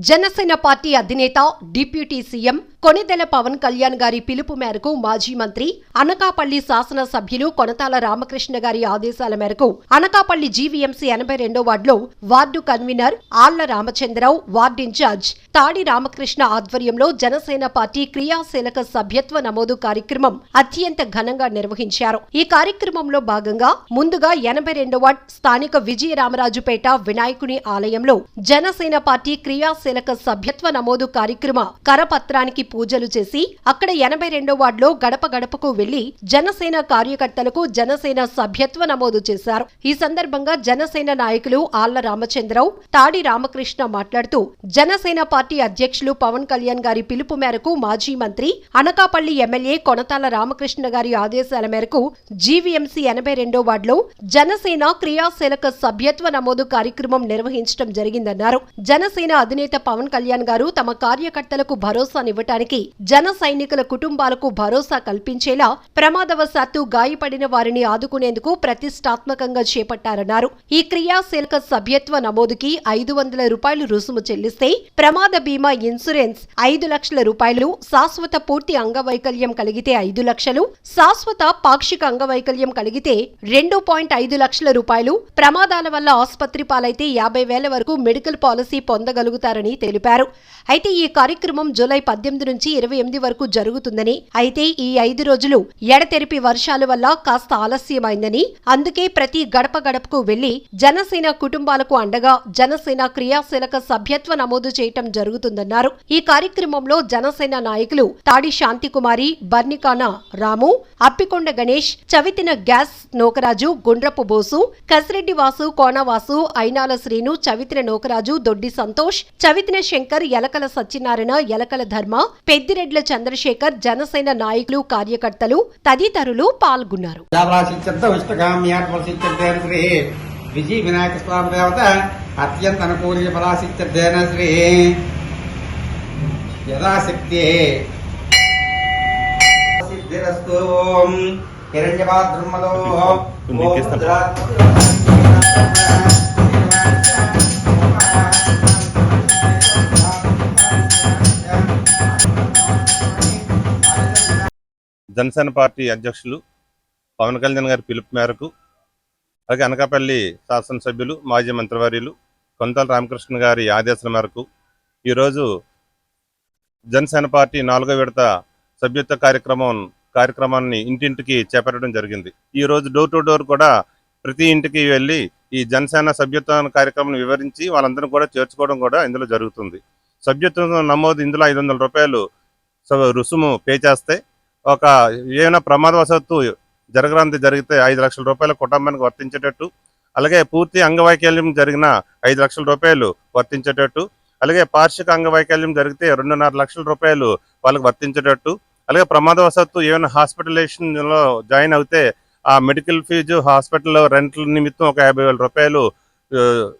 Janasena party అధినేత deputy CM Konidela Pawan Kalyan గారి పిలుపు మేరకు మాజీ మంత్రి అనకాపల్లి శాసనసభ్యులు కొనతాల రామకృష్ణ గారి ఆదేశాల మేరకు అనకాపల్లి జీవీఎంసీ ఎనభై రెండో వార్డులో వార్డు కన్వీనర్ ఆళ్ళ రామచంద్రరావు వార్డు ఇన్ఛార్జ్ తాడి రామకృష్ణ ఆధ్వర్యంలో జనసేన పార్టీ క్రియాశీలక సభ్యత్వ నమోదు కార్యక్రమం అత్యంత ఘనంగా నిర్వహించారు. ఈ కార్యక్రమంలో భాగంగా ముందుగా ఎనభై రెండో వార్డ్ స్థానిక విజయరామరాజుపేట వినాయకుని ఆలయంలో జనసేన పార్టీ క్రియాశీలక సభ్యత్వ నమోదు కార్యక్రమ కరపత్రానికి పూజలు చేసి అక్కడ ఎనభై రెండో వార్డులో గడప గడపకు వెళ్ళి జనసేన కార్యకర్తలకు జనసేన సభ్యత్వ నమోదు చేశారు. ఈ సందర్భంగా జనసేన నాయకులు ఆళ్ళ రామచంద్రరావు తాడి రామకృష్ణ మాట్లాడుతూ జనసేన పార్టీ అధ్యక్షులు పవన్ కళ్యాణ్ గారి పిలుపు మేరకు మాజీ మంత్రి అనకాపల్లి ఎమ్మెల్యే కొనతాల రామకృష్ణ గారి ఆదేశాల మేరకు జీవీఎంసీ ఎనభై రెండో వార్డులో జనసేన క్రియాశీలక సభ్యత్వ నమోదు కార్యక్రమం నిర్వహించడం జరిగిందన్నారు. జనసేన అధినేత పవన్ కళ్యాణ్ గారు తమ కార్యకర్తలకు భరోసానివ్వటానికి జన సైనికుల కుటుంబాలకు భరోసా కల్పించేలా ప్రమాదవశాత్తు గాయపడిన వారిని ఆదుకునేందుకు ప్రతిష్టాత్మకంగా చేపట్టారన్నారు. ఈ క్రియాశీలక సభ్యత్వ నమోదుకి ఐదు వందల రూపాయలు రుసుము చెల్లిస్తే ప్రమాద బీమా ఇన్సూరెన్స్ ఐదు లక్షల రూపాయలు శాశ్వత పూర్తి అంగవైకల్యం కలిగితే ఐదు లక్షలు శాశ్వత పాక్షిక అంగవైకల్యం కలిగితే రెండు పాయింట్ ఐదు లక్షల రూపాయలు ప్రమాదాల వల్ల ఆసుపత్రి పాలైతే యాభై వేల వరకు మెడికల్ పాలసీ పొందగలుగుతారని తెలిపారు. అయితే ఈ కార్యక్రమం జూలై పద్దెనిమిది నుంచి ఇరవై ఎనిమిది వరకు జరుగుతుందని అయితే ఈ ఐదు రోజులు ఎడతెరిపి వర్షాల వల్ల కాస్త ఆలస్యమైందని అందుకే ప్రతి గడప గడపకు వెళ్ళి జనసేన కుటుంబాలకు అండగా జనసేన క్రియాశీలక సభ్యత్వ నమోదు చేయటం జరుగుతుందన్నారు. ఈ కార్యక్రమంలో జనసేన నాయకులు తాడి శాంతికుమారి బర్నికాన రాము అప్పికొండ గణేష్ చవితిన గ్యాస్ నోకరాజు గుండ్రపు బోసు కసిరెడ్డి వాసు కోనవాసు ఐనాల శ్రీను చవితిన నోకరాజు దొడ్డి సంతోష్ చవితిన శంకర్ ఎలకల సత్యనారాయణ ఎలకల ధర్మ పెద్దిరెడ్ల చంద్రశేఖర్ జనసేన నాయకులు కార్యకర్తలు తదితరులు పాల్గొన్నారు. విజయ వినాయక స్వామి దేవత అత్యంత అనుకూల్య ఫలాసిద్ధేన శ్రీ యథాశక్తి. సిద్ధిరస్తు హిరణ్యపాద్రుమలో జనసేన పార్టీ అధ్యక్షులు పవన్ కళ్యాణ్ గారి పిలుపు మేరకు అలాగే అనకాపల్లి శాసనసభ్యులు మాజీ మంత్రివర్యులు కొంతల రామకృష్ణ గారి ఆదేశాల మేరకు ఈరోజు జనసేన పార్టీ నాలుగో విడత సభ్యత్వ కార్యక్రమం కార్యక్రమాన్ని ఇంటింటికి చేపట్టడం జరిగింది. ఈరోజు డోర్ టు డోర్ కూడా ప్రతి ఇంటికి వెళ్ళి ఈ జనసేన సభ్యత్వ కార్యక్రమం వివరించి వాళ్ళందరూ కూడా చేర్చుకోవడం కూడా ఇందులో జరుగుతుంది. సభ్యత్వం నమోదు ఇందులో ఐదు వందల రూపాయలు రుసుము పే చేస్తే ఒక ఏమైనా ప్రమాదవశాత్తు జరగరాంతి జరిగితే ఐదు లక్షల రూపాయల కుటుంబానికి వర్తించేటట్టు అలాగే పూర్తి అంగవైకల్యం జరిగిన ఐదు లక్షల రూపాయలు వర్తించేటట్టు అలాగే పార్షిక అంగవైకల్యం జరిగితే రెండున్నర లక్షల రూపాయలు వాళ్ళకి వర్తించేటట్టు అలాగే ప్రమాదవశాత్తు ఏమైనా హాస్పిటలైజేషన్లో జాయిన్ అవుతే ఆ మెడికల్ ఫీజు హాస్పిటల్ రెంట్ల నిమిత్తం ఒక యాభై వేల రూపాయలు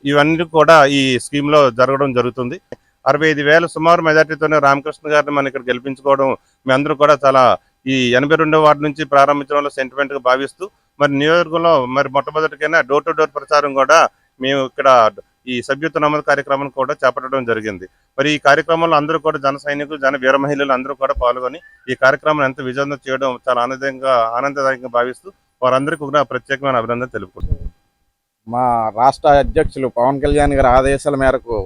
ఇవన్నీ కూడా ఈ స్కీమ్లో జరగడం జరుగుతుంది. అరవై ఐదు వేల సుమారు మెజార్టీతోనే రామకృష్ణ గారిని మనం ఇక్కడ గెలిపించుకోవడం మీ అందరూ కూడా చాలా ఈ ఎనభై రెండో వార్డు నుంచి ప్రారంభించడంలో సెంటిమెంట్ భావిస్తూ మరి నియోజకవర్గంలో మరి మొట్టమొదటికైనా డోర్ టు డోర్ ప్రచారం కూడా మేము ఇక్కడ ఈ సభ్యత్వ నమోదు కార్యక్రమం కూడా చేపట్టడం జరిగింది. మరి ఈ కార్యక్రమంలో అందరూ కూడా జన సైనికులు జన వీర మహిళలు అందరూ కూడా పాల్గొని ఈ కార్యక్రమం ఎంత విజయవంతం చేయడం చాలా ఆనందంగా ఆనందదాయకంగా భావిస్తూ వారందరికీ కూడా ప్రత్యేకమైన అభినందన తెలుపుకుంటున్నాను మా రాష్ట్ర అధ్యక్షులు పవన్ కళ్యాణ్ గారి ఆదేశాల మేరకు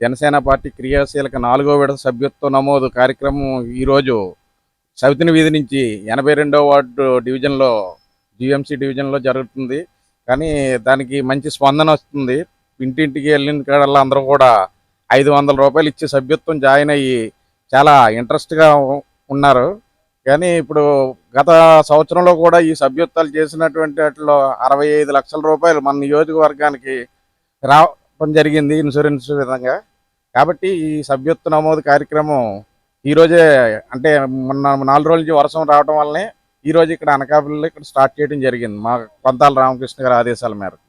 జనసేన పార్టీ క్రియాశీలక నాలుగో విడత సభ్యత్వ నమోదు కార్యక్రమం ఈరోజు సవితిని వీధి నుంచి ఎనభై రెండో వార్డు డివిజన్లో జిఎంసీ డివిజన్లో జరుగుతుంది. కానీ దానికి మంచి స్పందన వస్తుంది. ఇంటింటికి వెళ్ళిన కాడల్లా అందరూ కూడా ఐదు వందల రూపాయలు ఇచ్చి సభ్యత్వం జాయిన్ అయ్యి చాలా ఇంట్రెస్ట్గా ఉన్నారు. కానీ ఇప్పుడు గత సంవత్సరంలో కూడా ఈ సభ్యత్వాలు చేసినటువంటి వాటిలో అరవై ఐదు లక్షల రూపాయలు మన నియోజకవర్గానికి రావడం జరిగింది ఇన్సూరెన్స్ విధంగా. కాబట్టి ఈ సభ్యత్వ నమోదు కార్యక్రమం ఈరోజే అంటే మొన్న నాలుగు రోజుల నుంచి వర్షం రావడం వల్లనే ఈ రోజు ఇక్కడ అనకాపల్లిలో ఇక్కడ స్టార్ట్ చేయడం జరిగింది మా కొంతాల రామకృష్ణ గారి ఆదేశాల మేరకు.